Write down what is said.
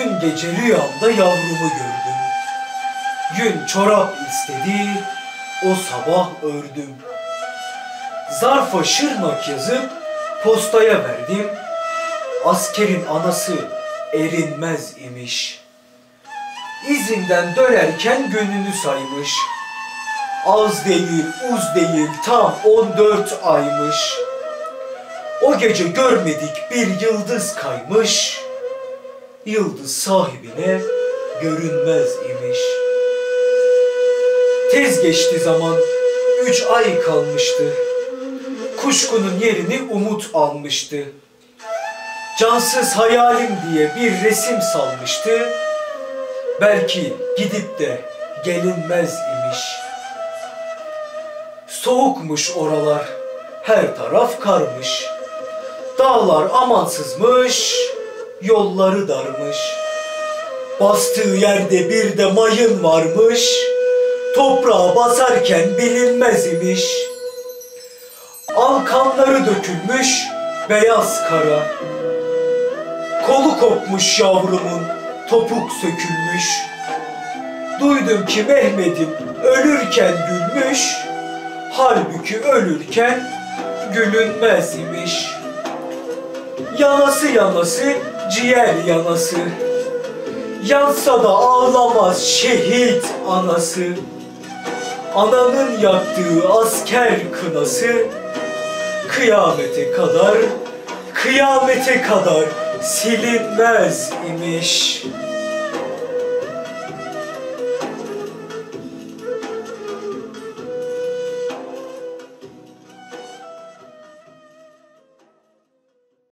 Dün gece rüyamda yavrumu gördüm. Gün çorap istedi, o sabah ördüm. Zarfa şırnak yazıp postaya verdim. Askerin anası erinmez imiş. İzinden dönerken gönlünü saymış. Az değil, uz değil, tam 14 aymış. O gece görmedik bir yıldız kaymış. Yıldız sahibine görünmez imiş. Tez geçti zaman, üç ay kalmıştı. Kuşkunun yerini umut almıştı. Cansız hayalim diye bir resim salmıştı. Belki gidip de gelinmez imiş. Soğukmuş oralar, her taraf karmış. Dağlar amansızmış, yolları darmış. Bastığı yerde bir de mayın varmış. Toprağa basarken bilinmez imiş. Alkanları dökülmüş, beyaz kara. Kolu kopmuş yavrumun, topuk sökülmüş. Duydum ki Mehmet'im ölürken gülmüş. Halbuki ölürken gülünmez imiş. Yanası yanası, ciğer yanası. Yansa da ağlamaz şehit anası. Ananın yaktığı asker kınası. Kıyamete kadar, kıyamete kadar silinmez imiş.